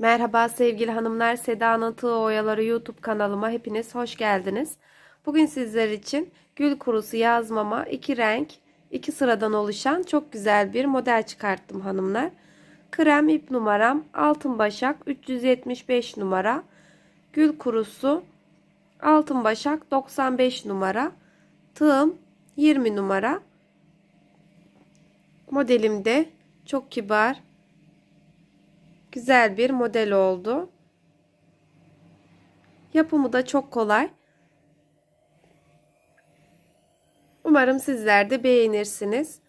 Merhaba sevgili hanımlar, Seda'nın Tığ Oyaları YouTube kanalıma hepiniz hoş geldiniz. Bugün sizler için gül kurusu yazmama iki renk, iki sıradan oluşan çok güzel bir model çıkarttım hanımlar. Krem ip numaram altın başak 375 numara, gül kurusu altın başak 95 numara, tığım 20 numara. Modelimde çok kibar, güzel bir model oldu. Yapımı da çok kolay. Umarım sizler de beğenirsiniz.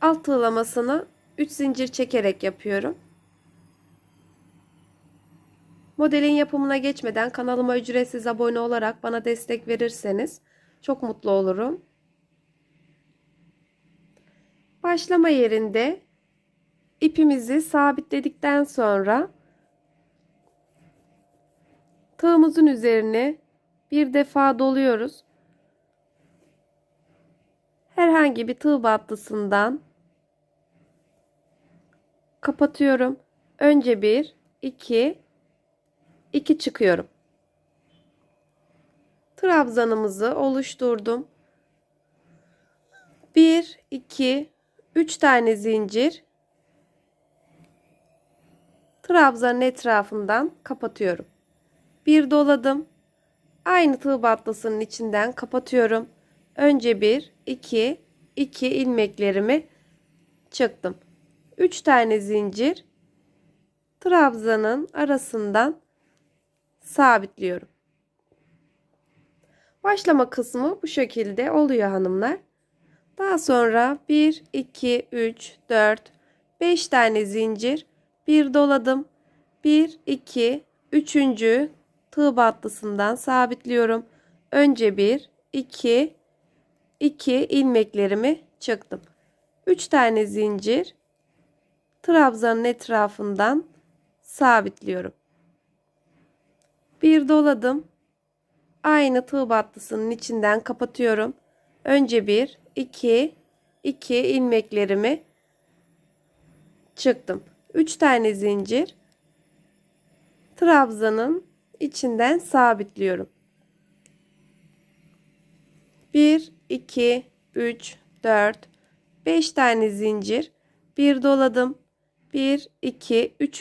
Alt tığlamasını 3 zincir çekerek yapıyorum. Modelin yapımına geçmeden kanalıma ücretsiz abone olarak bana destek verirseniz çok mutlu olurum. Başlama yerinde ipimizi sabitledikten sonra tığımızın üzerine bir defa doluyoruz. Herhangi bir tığ battısından kapatıyorum. Önce bir, iki, iki çıkıyorum. Trabzanımızı oluşturdum. 1 2 3 tane zincir trabzanın etrafından kapatıyorum. Bir doladım. Aynı tığ battısının içinden kapatıyorum. Önce 1 2 2 ilmeklerimi çıktım. 3 tane zincir trabzanın arasından sabitliyorum. Başlama kısmı bu şekilde oluyor hanımlar. Daha sonra 1, 2, 3, 4, 5 tane zincir, bir doladım. 1, 2, 3. tığ battısından sabitliyorum. Önce 1, 2, 2 ilmeklerimi çıktım. 3 tane zincir trabzanın etrafından sabitliyorum. Bir doladım. Aynı tığ battısının içinden kapatıyorum. Önce bir, 2 2 ilmeklerimi çıktım. 3 tane zincir trabzanın içinden sabitliyorum. 1 2 3 4 5 tane zincir bir doladım. 1 2 3.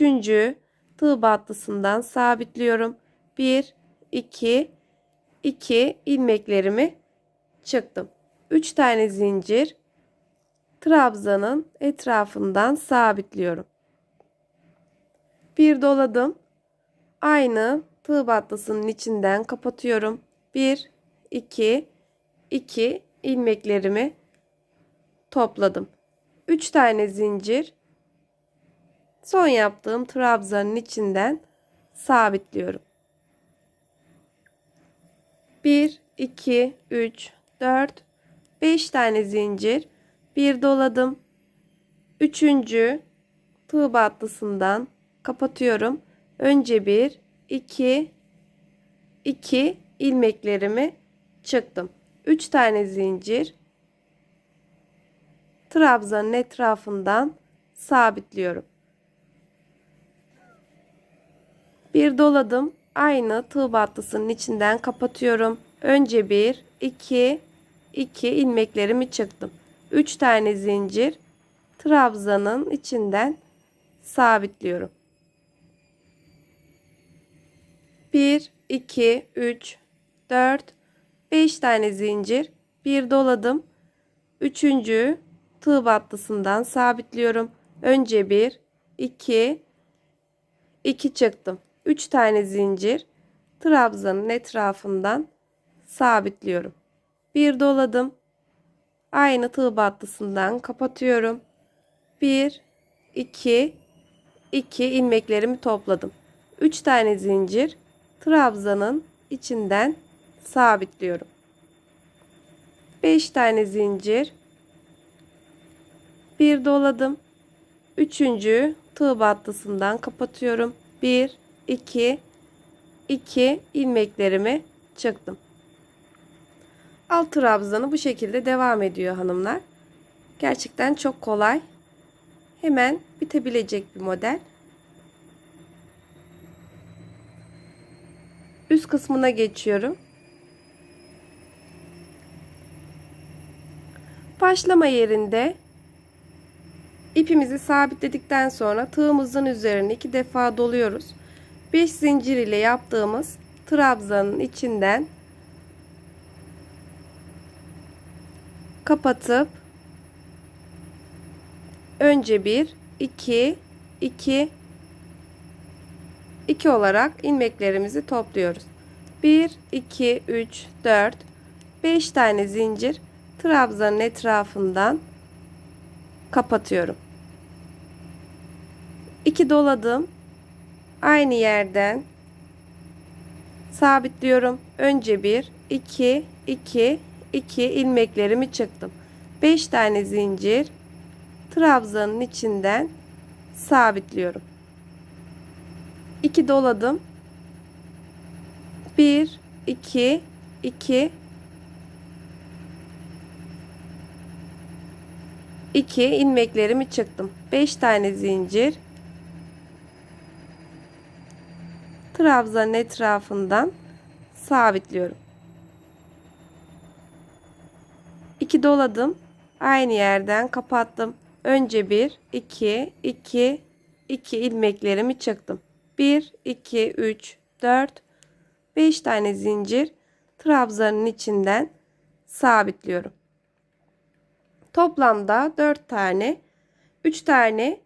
tığ battısından sabitliyorum. 1 2 2 ilmeklerimi çıktım. 3 tane zincir trabzanın etrafından sabitliyorum. Bir doladım. Aynı tığ battısının içinden kapatıyorum. 1 2 2 ilmeklerimi topladım. 3 tane zincir son yaptığım trabzanın içinden sabitliyorum. 1 2 3 4 5 tane zincir, bir doladım. Üçüncü tığ battısından kapatıyorum. Önce bir, iki, iki ilmeklerimi çıktım. 3 tane zincir trabzanın etrafından sabitliyorum. Bir doladım. Aynı tığ battısının içinden kapatıyorum. Önce bir, iki, 2 ilmeklerimi çıktım. 3 tane zincir trabzanın içinden sabitliyorum. 1 2 3 4 5 tane zincir bir doladım. 3. tığ battısından sabitliyorum. Önce 1 2 2 çıktım. 3 tane zincir trabzanın etrafından sabitliyorum bir doladım. Aynı tığ battısından kapatıyorum. 1 2 2 ilmeklerimi topladım. 3 tane zincir trabzanın içinden sabitliyorum. 5 tane zincir bir doladım. 3. tığ battısından kapatıyorum. 1 2 2 ilmeklerimi çıktım. Alt trabzanı bu şekilde devam ediyor hanımlar. Gerçekten çok kolay. hemen bitebilecek bir model. Üst kısmına geçiyorum. Başlama yerinde ipimizi sabitledikten sonra tığımızın üzerine iki defa doluyoruz. 5 zincir ile yaptığımız trabzanın içinden kapatıp önce 1 2 2 2 olarak ilmeklerimizi topluyoruz. 1 2 3 4 5 tane zincir trabzanın etrafından kapatıyorum. 2 doladım. Aynı yerden sabitliyorum. Önce 1 2 2 2 ilmeklerimi çıktım. 5 tane zincir trabzanın içinden sabitliyorum. 2 doladım. 1 2 2 2 ilmeklerimi çıktım. 5 tane zincir trabzanın etrafından sabitliyorum. 2 doladım. Aynı yerden kapattım. Önce 1 2 2 2 ilmeklerimi çıktım. 1 2 3 4 5 tane zincir trabzanın içinden sabitliyorum. Toplamda 4 tane 3 tane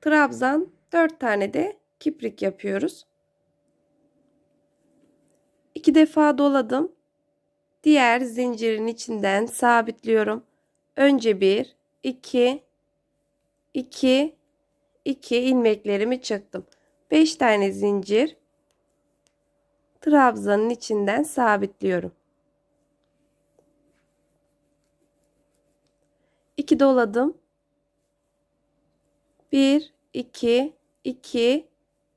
trabzan 4 tane de kiprik yapıyoruz. 2 defa doladım. Diğer zincirin içinden sabitliyorum. Önce 1 2 2 2 ilmeklerimi çıktım. 5 tane zincir trabzanın içinden sabitliyorum. 2 doladım. 1 2 2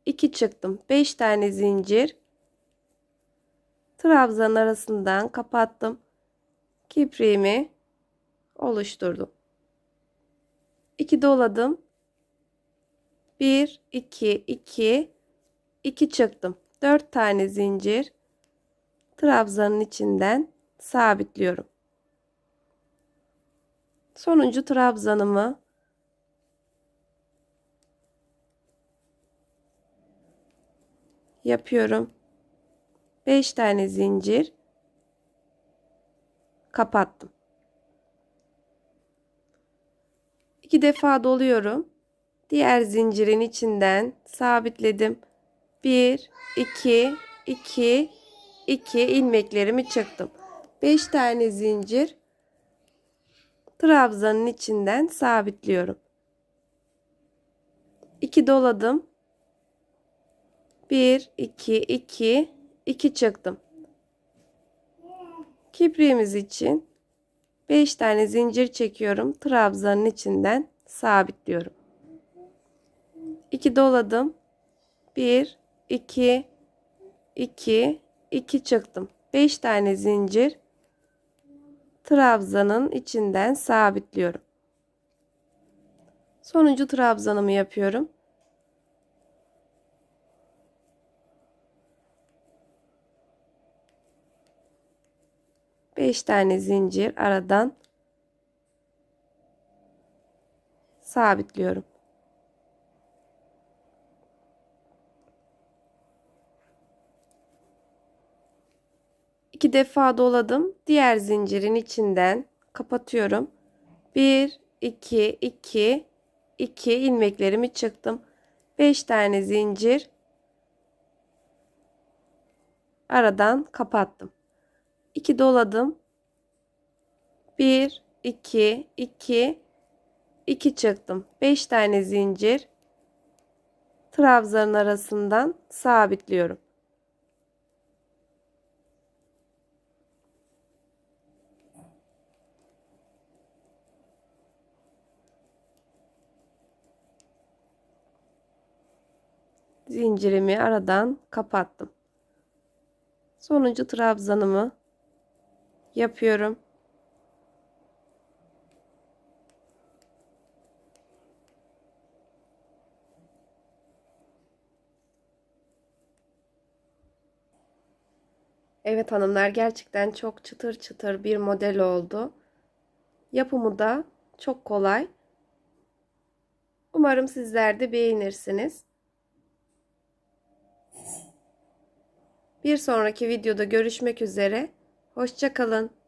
2 çıktım. 5 tane zincir trabzan arasından kapattım. Kipriğimi oluşturdum. 2 doladım. 1 2 2 2 çıktım. 4 tane zincir trabzanın içinden sabitliyorum. Sonuncu trabzanımı yapıyorum. 5 tane zincir kapattım. 2 defa doluyorum. Diğer zincirin içinden sabitledim. 1 2 2 2 ilmeklerimi çıktım. 5 tane zincir trabzanın içinden sabitliyorum. 2 doladım. 1 2 2 2 çıktım. Kipriğimiz için 5 tane zincir çekiyorum. Trabzanın içinden sabitliyorum. 2 doladım. 1 2 2 2 çıktım. 5 tane zincir trabzanın içinden sabitliyorum. Sonuncu trabzanımı yapıyorum. Beş tane zincir aradan sabitliyorum. İki defa doladım. Diğer zincirin içinden kapatıyorum. 1 2 2 2 ilmeklerimi çıktım. 5 tane zincir aradan kapattım. 2 doladım. 1 2 2 2 çıktım. 5 tane zincir trabzanın arasından sabitliyorum. zincirimi aradan kapattım. Sonuncu trabzanımı yapıyorum. Evet hanımlar gerçekten çok çıtır çıtır bir model oldu. Yapımı da çok kolay. Umarım sizler de beğenirsiniz. Bir sonraki videoda görüşmek üzere. Hoşça kalın.